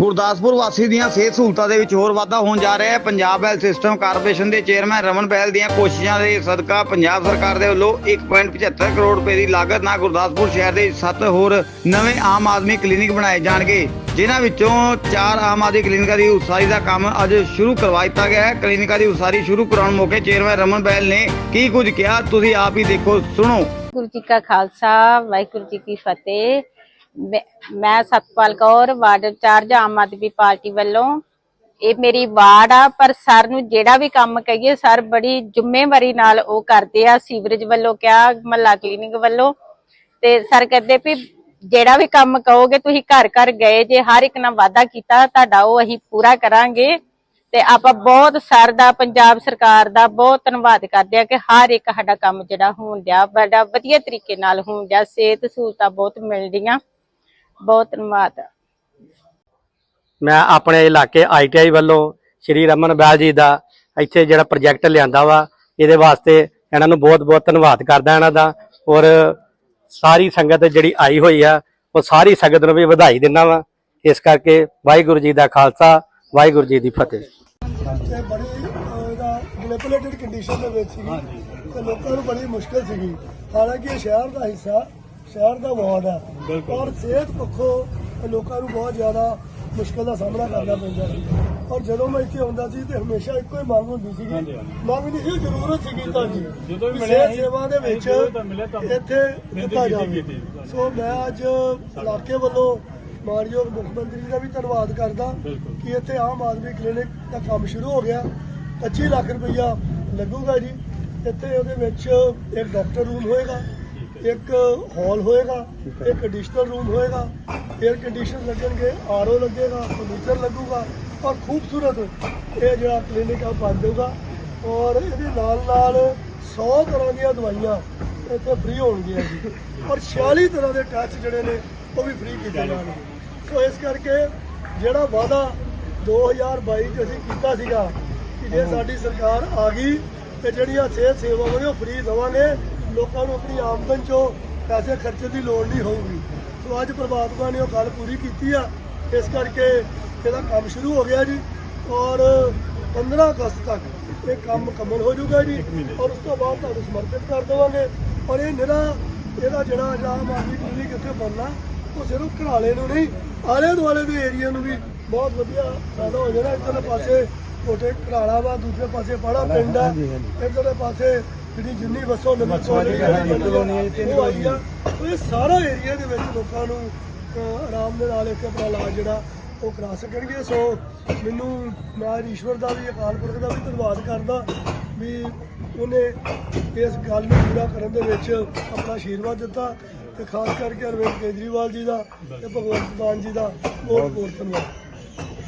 ਗੁਰਦਾਸਪੁਰ ਵਾਸੀ ਦੀਆਂ ਸਿਹਤ ਸਹੂਲਤਾਂ ਦੇ ਵਿੱਚ ਹੋਰ ਵਾਧਾ ਹੋਣ ਜਾ ਰਿਹਾ ਹੈ। ਪੰਜਾਬ ਹੈਲਥ ਸਿਸਟਮ ਕਾਰਪੋਰੇਸ਼ਨ ਦੇ ਚੇਅਰਮੈਨ ਰਮਨ ਬਹਿਲ ਦੀਆਂ ਕੋਸ਼ਿਸ਼ਾਂ ਦੇ ਸਦਕਾ ਪੰਜਾਬ ਸਰਕਾਰ ਦੇ ਵੱਲੋਂ 1.75 ਕਰੋੜ ਰੁਪਏ ਦੀ ਲਾਗਤ ਨਾਲ ਗੁਰਦਾਸਪੁਰ ਸ਼ਹਿਰ ਦੇ ਸੱਤ ਹੋਰ ਨਵੇਂ ਆਮ ਆਦਮੀ ਕਲੀਨਿਕ ਬਣਾਏ ਜਾਣਗੇ, ਜਿਨ੍ਹਾਂ ਵਿੱਚੋਂ ਚਾਰ ਆਮ ਆਦਮੀ ਕਲੀਨਿਕਾਂ ਦੀ ਉਸਾਰੀ ਦਾ ਕੰਮ ਅੱਜ ਸ਼ੁਰੂ ਕਰਵਾ ਦਿੱਤਾ ਗਿਆ ਹੈ। ਕਲੀਨਿਕਾਂ ਦੀ ਉਸਾਰੀ ਸ਼ੁਰੂ ਕਰਾਉਣ ਮੌਕੇ ਚੇਅਰਮੈਨ ਰਮਨ ਬਹਿਲ ਨੇ ਕੀ ਕੁਝ ਕਿਹਾ, ਤੁਸੀਂ ਆਪ ਹੀ ਦੇਖੋ, ਸੁਣੋ। ਗੁਰੂ ਜੀ ਕਾ ਖਾਲਸਾ, ਵਾਹਿਗੁਰੂ ਜੀ ਕੀ ਫਤਿਹ। ਮੈਂ- ਮੈਂ Satpal Kaur, ward incharge Aam Aadmi Party ਵੱਲੋਂ। ਇਹ ਮੇਰੀ ਵਾਰਡ ਆ, ਪਰ ਸਰ ਨੂੰ ਜਿਹੜਾ ਵੀ ਕੰਮ ਕਹੀਏ, ਸਰ ਬੜੀ ਜ਼ਿੰਮੇਵਾਰੀ ਨਾਲ ਉਹ ਕਰਦੇ ਆ। ਸੀਵਰੇਜ ਵੱਲੋਂ ਕਿਹਾ, ਮਹੱਲਾ ਕਲੀਨਿਕ ਵੱਲੋਂ। ਤੇ ਸਰ ਕਹਿੰਦੇ ਵੀ ਜਿਹੜਾ ਵੀ ਕੰਮ ਕਹੋਗੇ, ਤੁਸੀਂ ਘਰ ਘਰ ਗਏ, ਜੇ ਹਰ ਇੱਕ ਨਾਲ ਵਾਅਦਾ ਕੀਤਾ, ਤੁਹਾਡਾ ਉਹ ਅਸੀਂ ਪੂਰਾ ਕਰਾਂਗੇ। ਤੇ ਆਪਾਂ ਬਹੁਤ ਸਰ ਦਾ, ਪੰਜਾਬ ਸਰਕਾਰ ਦਾ ਬਹੁਤ ਧੰਨਵਾਦ ਕਰਦੇ ਆ ਕਿ ਹਰ ਇੱਕ ਸਾਡਾ ਕੰਮ ਜਿਹੜਾ ਹੋਣ ਡਿਆ, ਬੜਾ ਵਧੀਆ ਤਰੀਕੇ ਨਾਲ ਹੋਣ ਡਿਆ, ਸਿਹਤ ਸਹੂਲਤਾਂ ਬਹੁਤ ਮਿਲਦੀਆਂ। ਬਹੁਤ ਧੰਨਵਾਦ। ਮੈਂ ਆਪਣੇ ਇਲਾਕੇ ਆਈਟੀਆਈ ਵੱਲੋਂ ਸ਼੍ਰੀ ਰਮਨ ਬੈਲ ਜੀ ਦਾ ਇੱਥੇ ਜਿਹੜਾ ਪ੍ਰੋਜੈਕਟ ਲਿਆਂਦਾ ਵਾ ਇਹਦੇ ਵਾਸਤੇ ਇਹਨਾਂ ਨੂੰ ਬਹੁਤ-ਬਹੁਤ ਧੰਨਵਾਦ ਕਰਦਾ ਇਹਨਾਂ ਦਾ ਔਰ ਸਾਰੀ ਸੰਗਤ ਜਿਹੜੀ ਆਈ ਹੋਈ ਆ ਉਹ ਸਾਰੀ ਸੰਗਤ ਨੂੰ ਵੀ ਵਧਾਈ ਦਿੰਦਾ ਵਾ। ਇਸ ਕਰਕੇ ਵਾਹਿਗੁਰੂ ਜੀ ਦਾ ਖਾਲਸਾ ਵਾਹਿਗੁਰੂ ਜੀ ਦੀ ਫਤਿਹ। ਤੇ ਬੜੀ ਕੰਡੀਸ਼ਨ ਦੇ ਵਿੱਚ ਸੀਗੀ। ਤੇ ਲੋਕਾਂ ਨੂੰ ਬੜੀ ਮੁਸ਼ਕਲ ਸੀਗੀ। ਹਾਲਾਂਕਿ ਇਹ ਸ਼ਹਿਰ ਦਾ ਹਿੱਸਾ ਸ਼ਹਿਰ ਦਾ ਵਾਰਡ ਹੈ। ਔਰ ਸਿਹਤ ਪੱਖੋਂ ਲੋਕਾਂ ਨੂੰ ਬਹੁਤ ਜ਼ਿਆਦਾ ਮੁਸ਼ਕਲ ਦਾ ਸਾਹਮਣਾ ਕਰਨਾ ਪੈਂਦਾ ਸੀ ਔਰ ਜਦੋਂ ਮੈਂ ਇੱਥੇ ਆਉਂਦਾ ਸੀ ਤੇ ਹਮੇਸ਼ਾ ਇੱਕੋ ਹੀ ਮੰਗ ਹੁੰਦੀ ਸੀਗੀ। ਮੰਗ ਨਹੀਂ ਸੀ ਜ਼ਰੂਰਤ ਸੀਗੀ ਤੁਹਾਡੀ ਜਦੋਂ ਵੀ ਮਿਲਿਆ ਸੀ, ਸੇਵਾ ਦੇ ਵਿੱਚ ਤਾਂ ਇੱਥੇ ਦਿੱਤਾ ਜਾਵੇ। ਸੋ। ਮੈਂ ਅੱਜ ਇਲਾਕੇ ਵੱਲੋਂ ਮਾਨਯੋਗ ਮੁੱਖ ਮੰਤਰੀ ਦਾ ਵੀ ਧੰਨਵਾਦ ਕਰਦਾ ਕਿ ਇੱਥੇ ਆਮ ਆਦਮੀ ਕਲੀਨਿਕ ਦਾ ਕੰਮ ਸ਼ੁਰੂ ਹੋ ਗਿਆ। 25 ਲੱਖ ਰੁਪਈਆ ਲੱਗੂਗਾ ਜੀ। ਇੱਥੇ ਉਹਦੇ ਵਿੱਚ ਇੱਕ ਡਾਕਟਰ ਰੂਮ ਹੋਏਗਾ। ਇੱਕ ਹਾਲ ਹੋਏਗਾ ਇੱਕ ਐਡੀਸ਼ਨਲ ਰੂਮ ਹੋਏਗਾ 에ਅਰ ਕੰਡੀਸ਼ਨ ਲੱਗਣਗੇ ਆਰਓ ਲੱਗੇਗਾ ਫਰਨੀਚਰ ਲੱਗੂਗਾ ਔਰ ਖੂਬਸੂਰਤ ਇਹ ਜਿਹੜਾ ਕਲੀਨਿਕ ਆ ਬਣ ਜਾਊਗਾ ਔਰ ਇਹਦੇ ਨਾਲ ਨਾਲ 100 ਤਰ੍ਹਾਂ ਦੀਆਂ ਦਵਾਈਆਂ ਇੱਥੇ ਫ੍ਰੀ ਹੋਣਗੀਆਂ ਜੀ। ਔਰ 46 ਤਰ੍ਹਾਂ ਦੇ ਟੈਸਟ ਜਿਹੜੇ ਨੇ ਉਹ ਵੀ ਫ੍ਰੀ ਕੀਤੇ ਜਾਣਗੇ। ਸੋ ਇਸ ਕਰਕੇ ਜਿਹੜਾ ਵਾਅਦਾ 2022 ਚ ਅਸੀਂ ਕੀਤਾ ਸੀਗਾ ਕਿ ਜੇ ਸਾਡੀ ਸਰਕਾਰ ਆ ਗਈ ਤੇ ਜਿਹੜੀਆਂ ਸਿਹਤ ਸੇਵਾਵਾਂ ਨੇ ਉਹ ਫ੍ਰੀ ਦੇਵਾਂਗੇ ਲੋਕਾਂ ਨੂੰ ਆਪਣੀ ਆਮਦਨ ਚੋਂ ਪੈਸੇ ਖਰਚਣ ਦੀ ਲੋੜ ਨਹੀਂ ਹੋਊਗੀ। ਸੋ ਅੱਜ ਪ੍ਰਭਾਤਮਾ ਨੇ ਉਹ ਗੱਲ ਪੂਰੀ ਕੀਤੀ ਆ। ਇਸ ਕਰਕੇ ਇਹਦਾ ਕੰਮ ਸ਼ੁਰੂ ਹੋ ਗਿਆ ਜੀ ਔਰ 15 ਅਗਸਤ ਤੱਕ ਇਹ ਕੰਮ ਮੁਕੰਮਲ ਹੋ ਜਾਊਗਾ ਜੀ। ਔਰ ਉਸ ਤੋਂ ਬਾਅਦ ਤੁਹਾਨੂੰ ਸਮਰਪਿਤ ਕਰ ਦੇਵਾਂਗੇ। ਔਰ ਇਹ ਨਿਹਰਾ ਇਹਦਾ ਜਿਹੜਾ ਆਮ ਆਦਮੀ ਕਲੀਨਿਕ ਇੱਥੇ ਬਣਨਾ ਉਹ ਸਿਰਫ ਘਰਾਲੇ ਨੂੰ ਨਹੀਂ। ਆਲੇ ਦੁਆਲੇ ਦੇ ਏਰੀਆ ਨੂੰ ਵੀ ਬਹੁਤ ਵਧੀਆ ਫਾਇਦਾ ਹੋ ਜਾਣਾ। ਇੱਧਰਲੇ ਪਾਸੇ ਕੋਟੇ ਘਰਾਲਾ ਵਾ ਦੂਸਰੇ ਪਾਸੇ ਬੜਾ ਪਿੰਡ ਹੈ ਇੱਧਰਲੇ ਪਾਸੇ ਜਿਹੜੀ ਜਿੰਨੀ ਵਸੋਂ ਨਵੀਂ ਕਲੋਨੀ ਉਹ ਆਈ ਆ ਉਹ ਇਹ ਸਾਰਾ ਏਰੀਆ ਦੇ ਵਿੱਚ ਲੋਕਾਂ ਨੂੰ ਆਰਾਮ ਦੇ ਨਾਲ ਇੱਕ ਆਪਣਾ ਇਲਾਜ ਜਿਹੜਾ ਉਹ ਕਰਾ ਸਕਣਗੇ। ਸੋ ਮੈਨੂੰ ਮੈਂ ਈਸ਼ਵਰ ਦਾ ਵੀ ਅਕਾਲ ਪੁਰਖ ਦਾ ਵੀ ਧੰਨਵਾਦ ਕਰਦਾ ਵੀ ਉਹਨੇ ਇਸ ਗੱਲ ਨੂੰ ਪੂਰਾ ਕਰਨ ਦੇ ਵਿੱਚ ਆਪਣਾ ਆਸ਼ੀਰਵਾਦ ਦਿੱਤਾ ਤੇ ਖਾਸ ਕਰਕੇ ਅਰਵਿੰਦ ਕੇਜਰੀਵਾਲ ਜੀ ਦਾ ਤੇ ਭਗਵੰਤ ਮਾਨ ਜੀ ਦਾ ਬਹੁਤ ਬਹੁਤ ਧੰਨਵਾਦ।